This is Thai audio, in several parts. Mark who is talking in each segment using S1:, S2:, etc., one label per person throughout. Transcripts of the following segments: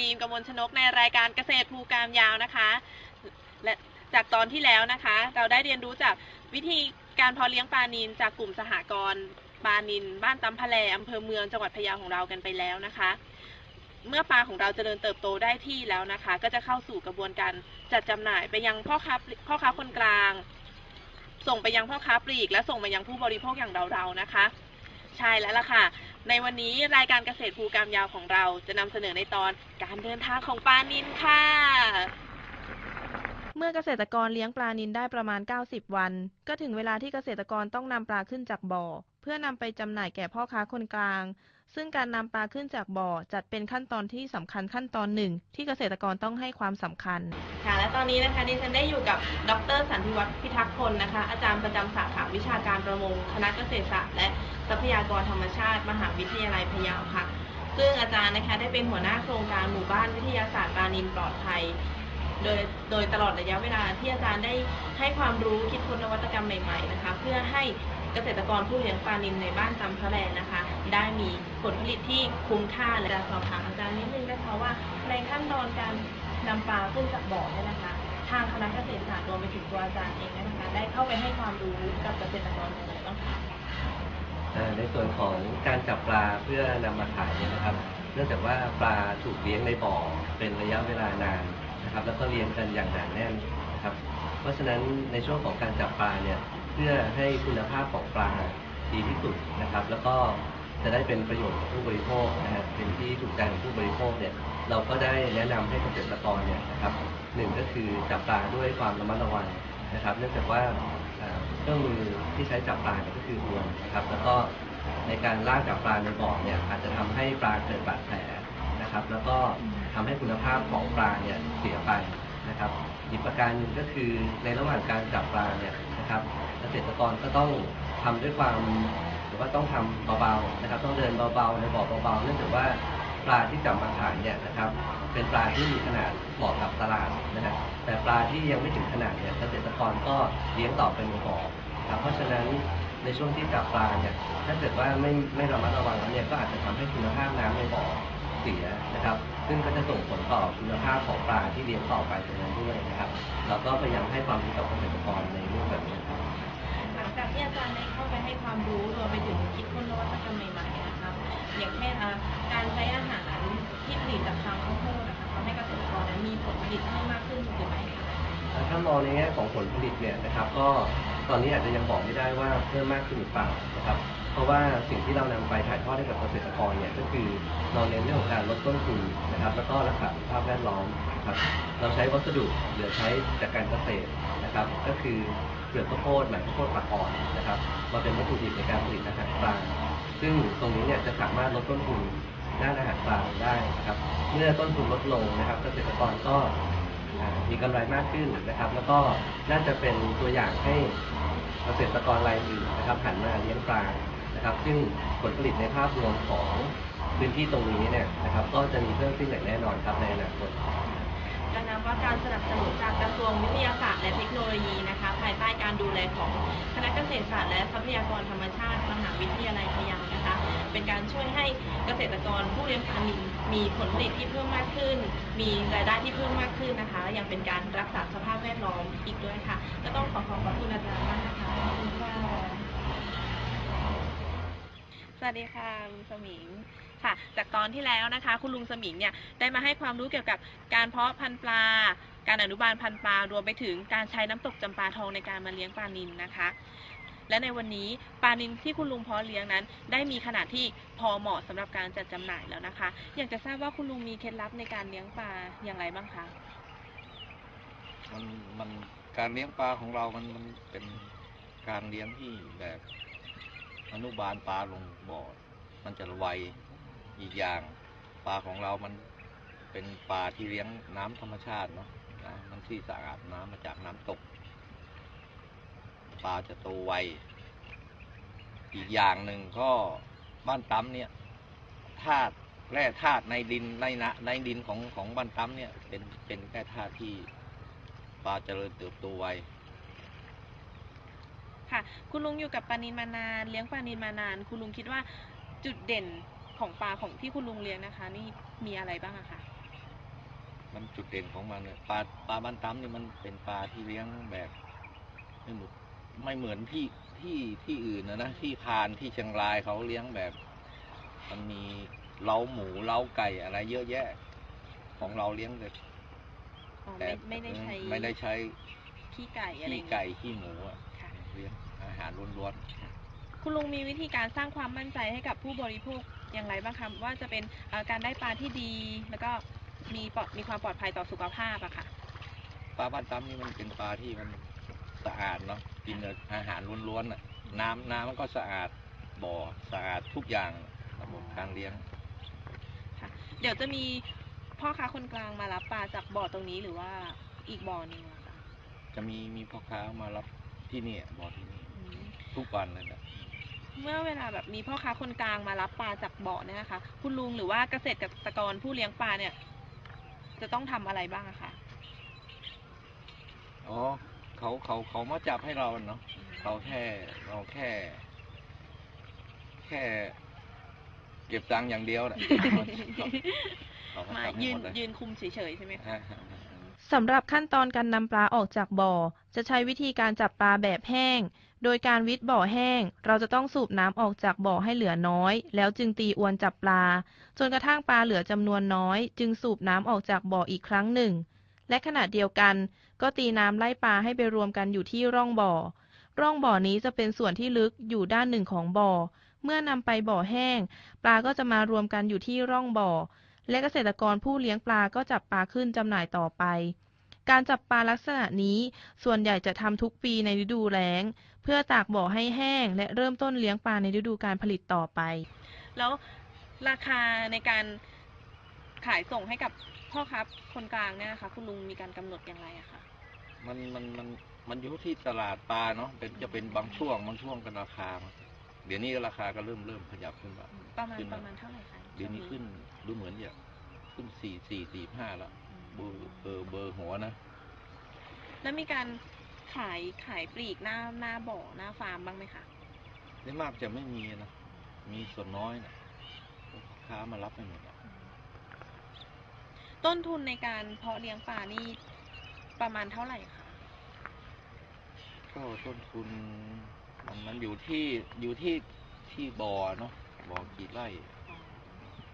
S1: ดีมกมลชนกในรายการเกษตรภูกามยาวนะคะ และจากตอนที่แล้วนะคะ เราได้เรียนรู้จากวิธีการเพาะเลี้ยงปลานินจากกลุ่มสหกรณ์ปลานินบ้านตำพะแลอำเภอเมืองจังหวัดพะเยาของเรากันไปแล้วนะคะ เมื่อปลาของเราเจริญเติบโตได้ที่แล้วนะคะ ก็จะเข้าสู่กระบวนการจัดจำหน่ายไปยังพ่อค้าพ่อค้าคนกลาง ส่งไปยังพ่อค้าปลีก และส่งไปยังผู้บริโภคอย่างเราๆนะคะ ใช่แล้วล่ะค่ะ ในวันนี้รายการเกษตรภูกามยาวของเราจะนำเสนอในตอนการเดินทางของปลานินค่ะ เมื่อเกษตรกรเลี้ยงปลานินได้ประมาณ 90 วัน ก็ถึงเวลาที่เกษตรกรต้องนำปลาขึ้นจากบ่อ เพื่อนำไปจำหน่ายแก่พ่อค้าคนกลาง ซึ่งการนำปลาขึ้นจากบ่อจัดเป็นขั้นตอนที่สำคัญขั้นตอนหนึ่ง ที่เกษตรกรต้องให้ความสำคัญ ค่ะ และตอนนี้นะคะดิฉันได้อยู่กับดรสันติวัฒน์พิทักษ์พลนะคะ อาจารย์ประจำสาขาวิชาการประมงคณะเกษตรศาสตร์และทรัพยากรธรรมชาติ มหาวิทยาลัยพะเยาค่ะ ซึ่งอาจารย์นะคะได้เป็นหัวหน้าโครงการหมู่บ้านวิทยาศาสตร์ปลานินปลอดภัยโดยโดยตลอดระยะเวลาที่อาจารย์ได้ ให้ความรู้คิดค้นนวัตกรรมใหม่ๆนะคะ เพื่อให้เกษตรกรผู้เลี้ยงปลานิลในบ้านจำพะแลนะคะ ได้มีผลผลิตที่คุ้มค่าและจะสอบถามอาจารย์นิดนึงนะคะว่า ในขั้นตอนการนำปลาขึ้นจากบ่อเนี่ยนะคะ ทางคณะเกษตรศาสตร์รวมไปถึงตัวอาจารย์เองนะคะ ได้เข้าไปให้ความรู้กับเกษตรกรอย่างไรบ้างคะ
S2: ในส่วนของการจับปลาเพื่อนำมาขายเนี่ยนะครับ เนื่องจากว่าปลาถูกเลี้ยงในบ่อเป็นระยะเวลานานนะครับ แล้วก็เลี้ยงกันอย่างหนาแน่นนะครับ เพราะฉะนั้นในช่วงของการจับปลาเนี่ยเพื่อให้คุณภาพของปลาดีที่สุดนะครับ แล้วก็จะได้เป็นประโยชน์กับผู้บริโภคนะฮะเป็นที่ถูกใจของผู้บริโภคเนี่ยเราก็ได้แนะนำให้เกษตรกรเนี่ยนะครับหนึ่งก็คือจับปลาด้วยความระมัดระวังนะครับเนื่องจากว่าเครื่องมือที่ใช้จับปลาก็คืออวนนะครับแล้วก็ในการลากจับปลาในบ่อเนี่ยอาจจะทำให้ปลาเกิดบาดแผลนะครับ แล้วก็ทำให้คุณภาพของปลาเนี่ยเสียไปนะครับ อีกประการหนึ่งก็คือในระหว่างการจับปลาเนี่ยนะครับเกษตรกรก็ต้องทำด้วยความหรือว่าต้องทำเบาๆนะครับ ต้องเดินเบาๆในบ่อเบาๆเนื่องจากว่าปลาที่จับมาขายเนี่ยนะครับ เป็นปลาที่มีขนาดเหมาะกับตลาดนะฮะแต่ปลาที่ยังไม่ถึงขนาดเนี่ยเกษตรกรก็เลี้ยงต่อไปในบ่อครับเพราะฉะนั้นในช่วงที่จับปลาเนี่ยถ้าเกิดว่าไม่ไม่ระมัดระวังแล้วเนี่ยก็อาจจะทำให้คุณภาพน้ำในบ่อ เสียนะครับ ซึ่งก็จะส่งผลต่อคุณภาพของปลาที่เลี้ยงต่อไปตรงนั้นด้วยนะครับ เราก็พยายามให้ความรู้กับเกษตรกรในเรื่องแบบนี้ครับ
S1: หลังจากที่อาจารย์ได้เข้าไปให้ความรู้รวมไปถึงคิดค้นนวัตกรรมใหม่ๆนะคะอย่างเช่นอะการใช้อาหารที่ผลิตจากทางข้าวโพดนะคะทำให้เกษตรกรนั้นมีผลผลิตให้มากขึ้นหรือไม่คะ
S2: ถ้ามองในแง่ของผลผลิตเนี่ยนะครับ ก็ ตอนนี้อาจจะยังบอกไม่ได้ว่าเพิ่มมากขึ้นหรือเปล่านะครับ เพราะว่าสิ่งที่เรานำไปถ่ายทอดให้กับเกษตรกรเนี่ยก็คือเราเน้นเรื่องของการลดต้นทุนนะครับ แล้วก็รักษาสภาพแวดล้อมครับเราใช้วัสดุเหลือใช้จากการเกษตรนะครับ ก็คือเปลือกข้าวโพดหมายข้าวโพดปักอ่อนนะครับมาเป็นวัตถุดิบในการผลิตอาหารปลาซึ่งตรงนี้เนี่ยจะสามารถลดต้นทุนด้านอาหารปลาได้นะครับ เมื่อต้นทุนลดลงนะครับ เกษตรกรก็ มีกำไรมากขึ้นนะครับ แล้วก็น่าจะเป็นตัวอย่างให้เกษตรกรรายอื่นนะครับหันมาเลี้ยงปลานะครับ ซึ่งผลผลิตในภาพรวมของพื้นที่ตรงนี้เนี่ยนะครับ ก็จะมีเพิ่มขึ้นอย่างแน่นอนครับในอนาคต
S1: และนับว่าการสนับสนุนจากกระทรวงวิทยาศาสตร์และเทคโนโลยีนะคะ ภายใต้การดูแลของคณะเกษตรศาสตร์และทรัพยากรธรรมชาติมหาวิทยาลัยพะเยานะคะ เป็นการช่วยให้เกษตรกรผู้เลี้ยงปลานิลมีผลผลิตที่เพิ่มมากขึ้น มีรายได้ที่เพิ่มมากขึ้นนะคะ ยังเป็นการรักษาสภาพแวดล้อมอีกด้วยค่ะ ก็ต้องขอขอบคุณอาจารย์มากนะคะขอบคุณค่ะสวัสดีค่ะลุงสมิงค่ะ จากตอนที่แล้วนะคะ คุณลุงสมิงเนี่ยได้มาให้ความรู้เกี่ยวกับการเพาะพันธุ์ปลา การอนุบาลพันธุ์ปลารวมไปถึงการใช้น้ำตกจำปาทองในการมาเลี้ยงปลานิลนะคะ และในวันนี้ปลานิลที่คุณลุงเพาะเลี้ยงนั้น ได้มีขนาดที่พอเหมาะสำหรับการจัดจำหน่ายแล้วนะคะ อยากจะทราบว่าคุณลุงมีเคล็ดลับในการเลี้ยงปลาอย่างไรบ้างคะ
S3: มันมันการเลี้ยงปลาของเรามันมันเป็นการเลี้ยงที่แบบอนุบาลปลาลงบ่อ มันจะไวอีกอย่างปลาของเรามันเป็นปลาที่เลี้ยงน้ำธรรมชาติเนาะนะมันที่สะอาดน้ำมาจากน้ำตก ปลาจะโตไว อีกอย่างหนึ่งก็บ้านตั้มเนี่ยธาตุแร่ธาตุในดินในนะในดินของของบ้านตั้มเนี่ยเป็นเป็นแร่ธาตุที่ ปลาเจริญเติบโตไว
S1: ค่ะ คุณลุงอยู่กับปลานิลมานาน เลี้ยงปลานิลมานาน คุณลุงคิดว่าจุดเด่นของปลาของที่คุณลุงเลี้ยงนะคะ นี่มีอะไรบ้างอะคะ
S3: มันจุดเด่นของมันเนี่ยปลาปลาบ้านตั้มนี่มันเป็นปลาที่เลี้ยงแบบไม่เหมือนไม่เหมือนที่ที่ที่อื่นนะนะที่พานที่เชียงรายเขาเลี้ยงแบบ มันมีเล้าหมูเล้าไก่อะไรเยอะแยะ ของเราเลี้ยงแต่
S1: อ๋อ
S3: แต่
S1: ไม่ไม่ได้ใช้
S3: ไม่ได้ใช้
S1: ขี้ไก่อะไรอ
S3: ขี้
S1: ย่างเงี้ย
S3: ไก่ขี้หมูอะ
S1: ค่ะ
S3: เลี้ยงอาหารล้วน
S1: คุณลุงมีวิธีการสร้างความมั่นใจให้กับผู้บริโภคอย่างไรบ้างคะว่าจะเป็นเอ่อการได้ปลาที่ดี แล้วก็มีปลอดมีความปลอดภัยต่อสุขภาพอะค่ะ
S3: ๆปลาบ้านตั้มนี่มันเป็นปลาที่มันสะอาดเนาะกินอาหารล้วนๆอะน้ำน้ำมันก็สะอาดบ่อสะอาดทุกอย่างระบบการเลี้ยง
S1: ค่ะเดี๋ยวจะมี พ่อค้าคนกลางมารับปลาจากบ่อตรงนี้หรือว่าอีกบ่อหนึ่งอะคะ
S3: จะมีมีพ่อค้ามารับที่นี่อะบ่อที่นี่
S1: อืม
S3: ทุกวันเลยนะ
S1: เมื่อเวลาแบบมีพ่อค้าคนกลางมารับปลาจากบ่อเนี่ยนะคะ คุณลุงหรือว่าเกษตรกรผู้เลี้ยงปลาเนี่ย จะต้องทำอะไรบ้างอะคะ
S3: อ๋อเขาเขาเขามาจับให้เราเนาะเราแค่เราแค่ แค่ เก็บตังค์อย่างเดียวแหละเราก็
S1: มา
S3: จับให้
S1: ยื
S3: ห
S1: น
S3: มดเลย
S1: ยืนคุมเฉยๆใช่ไหมคะ
S3: อ่าฮะ
S1: สำหรับขั้นตอนการนำปลาออกจากบ่อ จะใช้วิธีการจับปลาแบบแห้ง โดยการวิทย์บ่อแห้ง เราจะต้องสูบน้ำออกจากบ่อให้เหลือน้อย แล้วจึงตีอวนจับปลา จนกระทั่งปลาเหลือจำนวนน้อย จึงสูบน้ำออกจากบ่ออีกครั้งหนึ่ง และขณะเดียวกัน ก็ตีน้ำไล่ปลาให้ไปรวมกันอยู่ที่ร่องบ่อ ร่องบ่อนี้จะเป็นส่วนที่ลึกอยู่ด้านหนึ่งของบ่อ เมื่อนำไปบ่อแห้ง ปลาก็จะมารวมกันอยู่ที่ร่องบ่อ และเกษตรกรผู้เลี้ยงปลาก็จับปลาขึ้นจำหน่ายต่อไป การจับปลาลักษณะนี้ส่วนใหญ่จะทำทุกปีในฤดูแล้ง เพื่อตากบ่อให้แห้ง และเริ่มต้นเลี้ยงปลาในฤดูการผลิตต่อไป แล้วราคาในการขายส่งให้กับพ่อค้าคนกลางเนี่ยนะคะคุณลุงมีการกำหนดอย่างไรอะคะ
S3: มันมันมันมันอยู่ที่ตลาดปลาเนาะเป็นจะเป็นบางช่วงบางช่วงกันราคามาเดี๋ยวนี้ราคาก็เริ่มเริ่มขยับขึ้นมา
S1: ประมาณ
S3: ขึ้น
S1: ป
S3: มา
S1: ระมาณเท่าไหร่คะ
S3: เดี๋ยวนี้ขึ้นดูเหมือนจะขึ้นสี่สี่สี่ห้าแล้วเบอร์เบอร์เบอร์หัวนะ
S1: แล้วมีการขายขายปลีกหน้าหน้าบ่อหน้าฟาร์มบ้างไหมคะ
S3: ในมากจะไม่มีนะ มีส่วนน้อยนะพ่อค้ามารับไม่หมดอะ
S1: ต้นทุนในการเพาะเลี้ยงปลานี่ประมาณเท่าไหร่คะ
S3: ก็ต้นทุนมันมันอยู่ที่อยู่ที่ที่บ่อเนาะบ่อกี่ไร่
S1: อ๋อ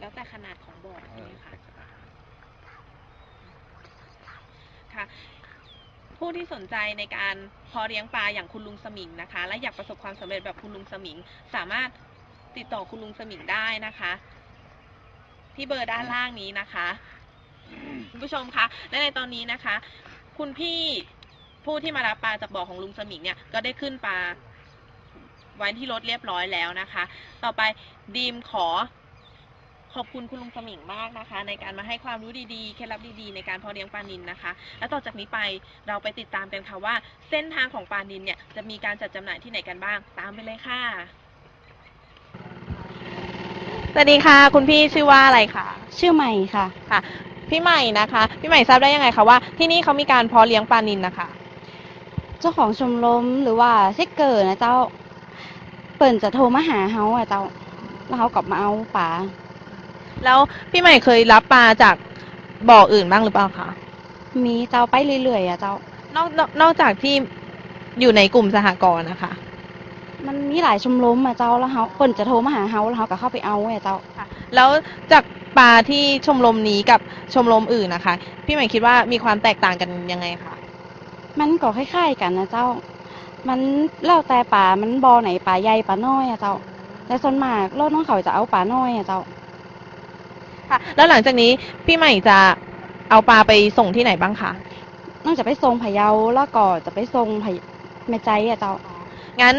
S1: แล้วแต่ขนาดของบ่อ
S3: เอ
S1: ใช่ไห
S3: อ
S1: มคะค่ะผู้ที่สนใจในการเพาะเลี้ยงปลาอย่างคุณลุงสมิงนะคะ และอยากประสบความสำเร็จแบบคุณลุงสมิง สามารถติดต่อคุณลุงสมิงได้นะคะ ที่เบอร์ด้านล่างนี้นะคะคุณผู้ชมคะและในตอนนี้นะคะ คุณพี่ผู้ที่มารับปลาจากบ่อของลุงสมิงเนี่ยก็ได้ขึ้นปลาไว้ที่รถเรียบร้อยแล้วนะคะ ต่อไปดีมขอ ขอบคุณคุณลุงสมิงมากนะคะ ในการมาให้ความรู้ดีๆ เคล็ดลับดีๆ ในการเพาะเลี้ยงปลานิลนะคะ และต่อจากนี้ไปเราไปติดตามกันค่ะว่า เส้นทางของปลานิลเนี่ยจะมีการจัดจำหน่ายที่ไหนกันบ้าง ตามไปเลยค่ะ สวัสดีค่ะ คุณพี่ชื่อว่าอะไรคะ
S4: ชื่อใหม่ค่ะ
S1: ค่ะ พี่ใหม่นะคะ พี่ใหม่ทราบได้ยังไงคะว่าที่นี่เขามีการเพาะเลี้ยงปลานิลนะคะ
S4: เจ้าของชมรมหรือว่าเซ็กเกอร์นะเจ้า เปิ่นจะโทรมาหาเฮาอะเจ้า แล้วเขากลับมาเอาป๋า
S1: แล้วพี่ใหม่เคยรับปลาจากบ่ออื่นบ้างหรือเปล่าคะ
S4: มีเจ้าไปเรื่อยๆอะเจ้า
S1: นอกนอกนอกจากที่อยู่ในกลุ่มสหกรณ์นะคะ
S4: มันมีหลายชมรมอะเจ้าแล้วเขาเปิ่นจะโทรมาหาเฮาแล้วเขาก็เข้าไปเอาอะเจ้า
S1: แล้วจากปลาที่ชมรมนี้กับชมรมอื่นนะคะ พี่ใหม่คิดว่ามีความแตกต่างกันยังไงคะ
S4: มันก็คล้ายๆกันนะเจ้า มันแล้วแต่ป่ามันบอไหนป่าใหญ่ป่าน้อยอะเจ้า แต่ส่วนมากรถน้องเขาจะเอาป่าน้อยอะเจ้า
S1: ค่ะ แล้วหลังจากนี้พี่ใหม่จะเอาปลาไปส่งที่ไหนบ้างคะ
S4: นอกจากไปทรงพะเยาแล้วก็จะไปทรงพะแม่ใจอะเจ้า
S1: งั้น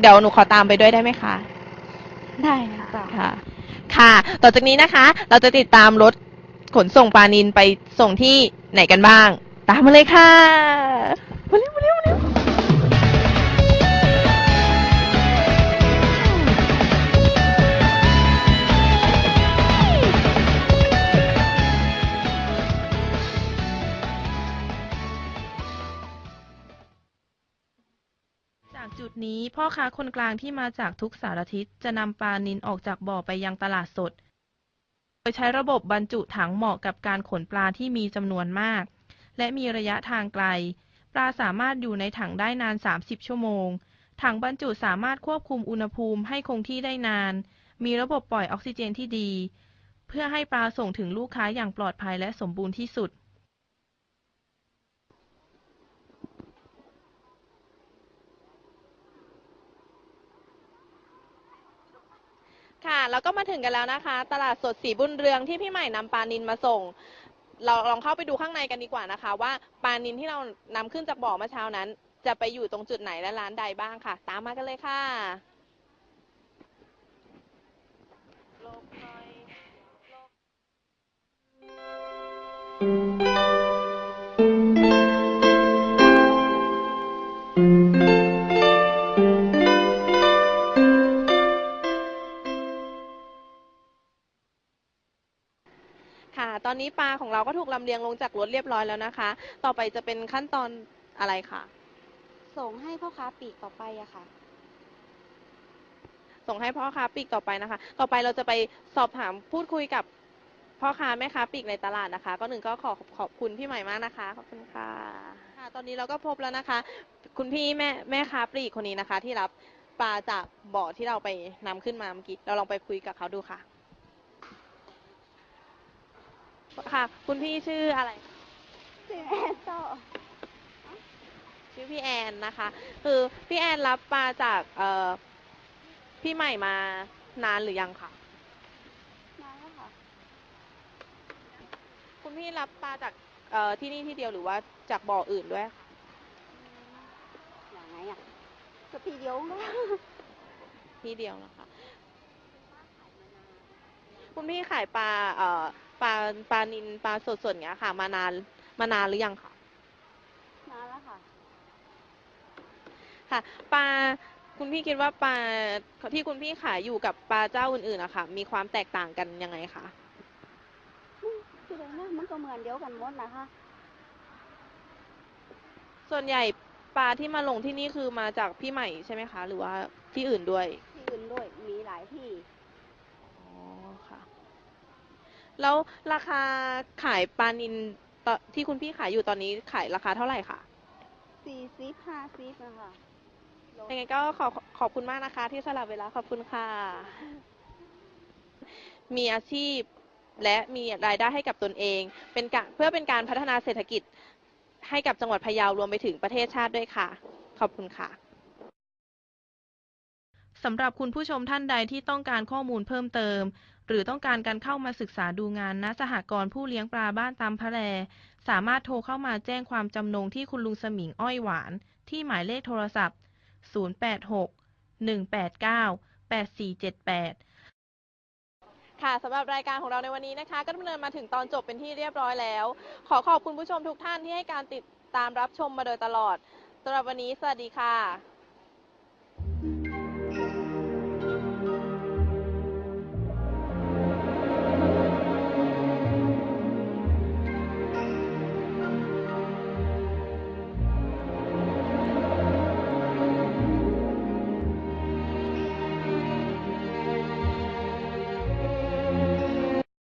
S1: เดี๋ยวหนูขอตามไปด้วยได้ไหมคะ
S4: ได้ค่ะเจ้า
S1: ค่ะ ค่ะ ต่อจากนี้นะคะ เราจะติดตามรถขนส่งปลานินไปส่งที่ไหนกันบ้าง ตามมาเลยค่ะมาเร็วมาเร็วมาเร็ว พ่อค้าคนกลางที่มาจากทุกสารทิศจะนำปลานินออกจากบ่อไปยังตลาดสด โดยใช้ระบบบรรจุถังเหมาะกับการขนปลาที่มีจำนวนมาก และมีระยะทางไกล ปลาสามารถอยู่ในถังได้นาน 30 ชั่วโมง ถังบรรจุสามารถควบคุมอุณหภูมิให้คงที่ได้นาน มีระบบปล่อยออกซิเจนที่ดี เพื่อให้ปลาส่งถึงลูกค้าอย่างปลอดภัยและสมบูรณ์ที่สุด ค่ะ แล้วก็มาถึงกันแล้วนะคะ ตลาดสดสีบุญเรืองที่พี่ใหม่นำปลานินมาส่ง เราลองเข้าไปดูข้างในกันดีกว่านะคะ ว่าปลานินที่เรานำขึ้นจากบ่อเมื่อเช้านั้น จะไปอยู่ตรงจุดไหนและร้านใดบ้างค่ะ ตามมากันเลยค่ะ ลบหน่อยลบ อนนี้ปลาของเราก็ถูกลำเลียงลงจากรถเรียบร้อยแล้วนะคะ ต่อไปจะเป็นขั้นตอนอะไรค่ะ
S4: ส่งให้พ่อค้าปลีกต่อไปอะค่ะ
S1: ส่งให้พ่อค้าปลีกต่อไปนะคะ ต่อไปเราจะไปสอบถามพูดคุยกับพ่อค้าแม่ค้าปลีกในตลาดนะคะ ก็หนึ่งก็ขอขอบคุณพี่ใหม่มากนะคะขอบคุณค่ะค่ะ ตอนนี้เราก็พบแล้วนะคะ คุณพี่แม่แม่ค้าปลีกคนนี้นะคะ ที่รับปลาจากบ่อที่เราไปนำขึ้นมาเมื่อกี้เราลองไปคุยกับเขาดูค่ะ ค่ะ คุณพี่ชื่ออะไร
S4: ชื่อแอนโซ
S1: ชื่อพี่แอนนะคะ คือพี่แอนรับปลาจากเอ่อพี่ใหม่มานานหรือยังคะ
S4: นานแล้วค่ะ
S1: คุณพี่รับปลาจากเอ่อที่นี่ที่เดียวหรือว่าจากบ่ออื่นด้วยคะ
S4: อย่างไงอะก็ทีเดียวก็
S1: ที่เดียวนะคะ คุณพี่ขายปลาเอ่อปลาปลานินปลาสดๆอย่างเงี้ยค่ะ มานานมานานหรือยังคะ
S4: นานแล้วค่ะ
S1: ค่ะปลาคุณพี่คิดว่าปลาที่คุณพี่ขายอยู่กับปลาเจ้าอื่นๆอะค่ะมีความแตกต่างกันยังไงคะ
S4: คือเลยนะมันก็เหมือนเดียวกันหมดนะคะ
S1: ส่วนใหญ่ปลาที่มาลงที่นี่คือมาจากพี่ใหม่ใช่ไหมคะ หรือว่าที่อื่นด้วย
S4: ที่อื่นด้วยมีหลายที่
S1: อ๋อค่ะ แล้วราคาขายปลานินตอนที่คุณพี่ขายอยู่ตอนนี้ขายราคาเท่าไหร่คะ
S4: สี่สิบห้าสิบนะคะโล
S1: ยังไงก็ขอขอบคุณมากนะคะ ที่สลับเวลาขอบคุณค่ะ มีอาชีพและมีรายได้ให้กับตนเอง เป็นการเพื่อเป็นการพัฒนาเศรษฐกิจให้กับจังหวัดพะเยารวมไปถึงประเทศชาติด้วยค่ะ ขอบคุณค่ะ สำหรับคุณผู้ชมท่านใดที่ต้องการข้อมูลเพิ่มเติม หรือต้องการการเข้ามาศึกษาดูงานณสหกรณ์ผู้เลี้ยงปลาบ้านตามพระแลสามารถโทรเข้ามาแจ้งความจำนงที่คุณลุงสมิงอ้อยหวาน ที่หมายเลขโทรศัพท์ 086 189 8478ค่ะสำหรับรายการของเราในวันนี้นะคะ ก็ดำเนินมาถึงตอนจบเป็นที่เรียบร้อยแล้ว ขอขอบคุณผู้ชมทุกท่านที่ให้การติดตามรับชมมาโดยตลอดสำหรับวันนี้ สวัสดีค่ะ